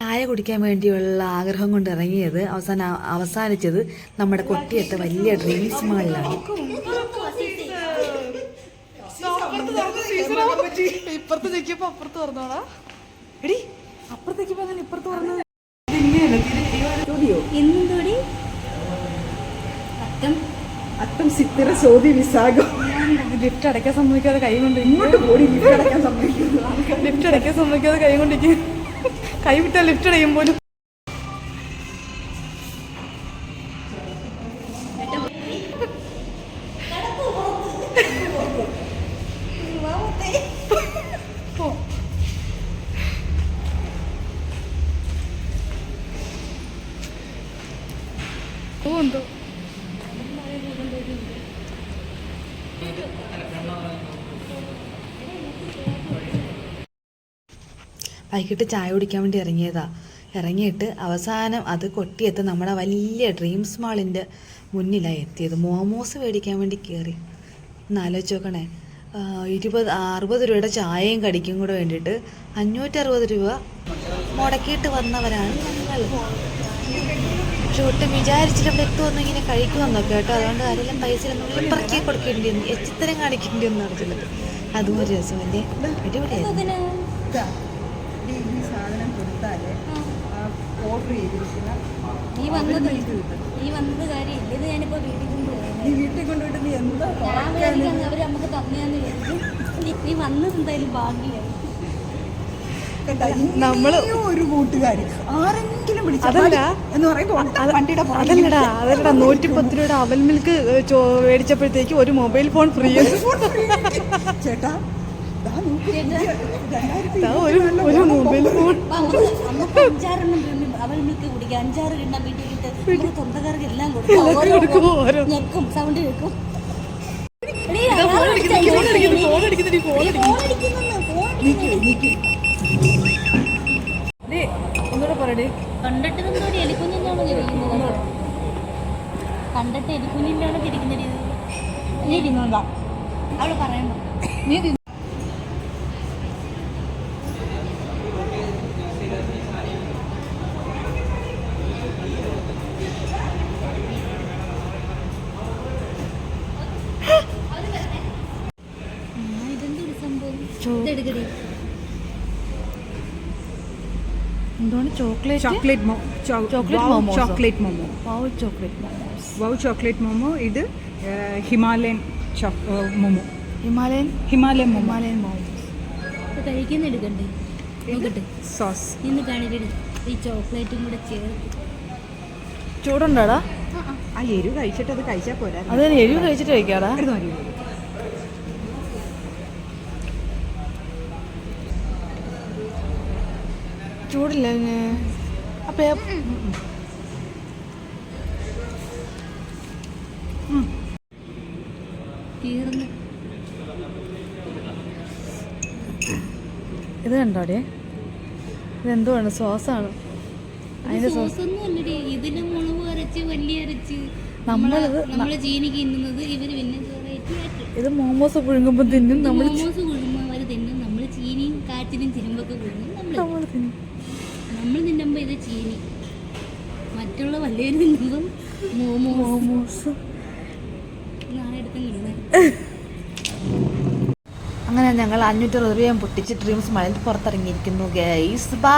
ചായ കുടിക്കാൻ വേണ്ടിയുള്ള ആഗ്രഹം കൊണ്ട് ഇറങ്ങിയത് അവസാന അവസാനിച്ചത് നമ്മുടെ കൊട്ടിയത്തെ വലിയ ഡ്രീംസ് മാളിലാണ്. ഇപ്പുറത്ത് നിൽക്കുമ്പോ അപ്പുറത്ത് എടി അപ്പുറത്തേക്ക് അങ്ങനെ ഇപ്പുറത്ത് പറഞ്ഞു എന്തുകൂടി അത്തം അത്തം സിത്തിര സോതി വിസാഖം ലിഫ്റ്റ് അടയ്ക്കാൻ സമ്മതിക്കാതെ കൈ കൊണ്ട് ഇങ്ങോട്ട് പോടി ലിഫ്റ്റ് അടയ്ക്കാൻ സമ്മതിക്കുന്നു. ലിഫ്റ്റ് അടയ്ക്കാൻ സമ്മതിക്കാതെ കൈ കൊണ്ടിരിക്കും കൈ വിട്ടാൽ ലിഫ്റ്റ് അടയും പോലും ഉണ്ടോ വൈകിട്ട് ചായ കുടിക്കാൻ വേണ്ടി ഇറങ്ങിയതാ. ഇറങ്ങിയിട്ട് അവസാനം അത് കൊട്ടിയെത്ത് നമ്മുടെ വലിയ ഡ്രീംസ് മാളിന്റെ മുന്നിലാണ് എത്തിയത്. മോമോസ് മേടിക്കാൻ വേണ്ടി കയറി എന്നാലോചിച്ച് നോക്കണേ. ഇരുപത് അറുപത് രൂപയുടെ ചായയും കടിക്കും കൂടെ വേണ്ടിയിട്ട് അഞ്ഞൂറ്ററുപത് രൂപ മുടക്കിയിട്ട് വന്നവരാണ് ഞങ്ങൾ. പക്ഷെ ഒട്ടും വിചാരിച്ചിട്ട് ഇവിടെ എത്തുമെന്ന് ഇങ്ങനെ കേട്ടോ. അതുകൊണ്ട് ആരെല്ലാം പൈസ ഇപ്പറക്കി കൊടുക്കേണ്ടി വന്നു. എച്ചിത്തരം കാണിക്കേണ്ടി വന്നു അറിഞ്ഞിട്ട് അതും ഒരു രസമല്ലേ അടിപൊളിയായിരുന്നു. ചെയ്തിരിക്കുന്ന നീ വന്നത് നീ വന്നത് കാര്യമില്ല ഇത് ഞാനിപ്പോ വീട്ടിൽ കൊണ്ടുപോയി നീ വീട്ടിൽ കൊണ്ടുപോയിട്ട് നീ എന്താ ഞാൻ വിചാരിക്കാൻ അവർ നമുക്ക് തന്നെയാന്ന് വിചാരിച്ചു നീ- നീ വന്നത് എന്തായാലും ഭാഗ്യമായി നമ്മൾ ഒരു കൂട്ടുകാരി. ആരെങ്കിലും അതല്ലടാ. അതല്ലടാ. നൂറ്റിപ്പത്ത് രൂപയുടെ അവൽ മിൽക്ക് മേടിച്ചപ്പോഴത്തേക്ക് ഒരു മൊബൈൽ ഫോൺ ഫ്രീ. ചേട്ടാ ഒരു ഒരു മൊബൈൽ ഫോൺ അവൽ അഞ്ചാറ് കിണ്ണ എല്ലാം കൊടുക്കാം ഓരോ കൊടുക്കും, ഓരോ. ഞെക്കും സൗണ്ട് കേൾക്കും കണ്ടിട്ട് എന്തോടി എലിക്കുഞ്ഞിന്റെയാണോ ചിരിക്കുന്നത് കണ്ടിട്ട് ഇത്? നീ ഇരുന്നോണ്ടാ അവൾ പറയണ്ട ആ, എന്താണ് chocolate? Chocolate chocolate chocolate momo. Chocolate momos. Wow chocolate momo. ഇത് Himalayan momo. Himalayan? Himalayan momo. Himalayan momos. കഴിക്കുന്ന എടുക്കണ്ടേ? നോക്കട്ടെ. സോസ്. ഇന്ന് ഈ ചോക്ലേറ്റും കൂടെ ചേർത്ത് ചൂടുണ്ടോടാ? ആ എരിവ് കഴിച്ചിട്ട് അത് കഴിച്ചാൽ പോരാ അത് എരിവ് കഴിച്ചിട്ട് കഴിക്കാടാ. ചൂടില്ല. അപ്പൊ ഇത് തീർന്ന് ഇത് കണ്ടോടെ ഇതെന്തുവാണ്? സോസാണ്. അതിന്റെ സോസ്. സോസൊന്നും അല്ലടി ഇതിന് മുളക് അരച്ച് വലിയ അരച്ച് നമ്മളിത് നമ്മൾ ചീനിക്ക് തിന്നുന്നത് ഇവർ പിന്നെ ഇത് മോമോസ് പുഴുങ്ങുമ്പോ തിന്നും. നമ്മൾ മോമോസ് കുഴുമ്പോ അവർ തിന്നും നമ്മൾ ചീനിയും കാച്ചിനും ചിരുമ്പൊക്കെ കുഴുങ്ങും നമ്മൾ നമ്മൾ തിന്നും നമ്മൾ തിന്നുമ്പോ ഇത് ചീനി. മറ്റുള്ള വല്ലവരും തിന്നുമ്പം മോമോസ്. നാളെ എടുത്തും അങ്ങനെ ഞങ്ങൾ അഞ്ഞൂറ്ററുപത് രൂപയും പൊട്ടിച്ച് ഡ്രീംസ് മഴ പുറത്തിറങ്ങിയിരിക്കുന്നു ഗൈസ് ബാ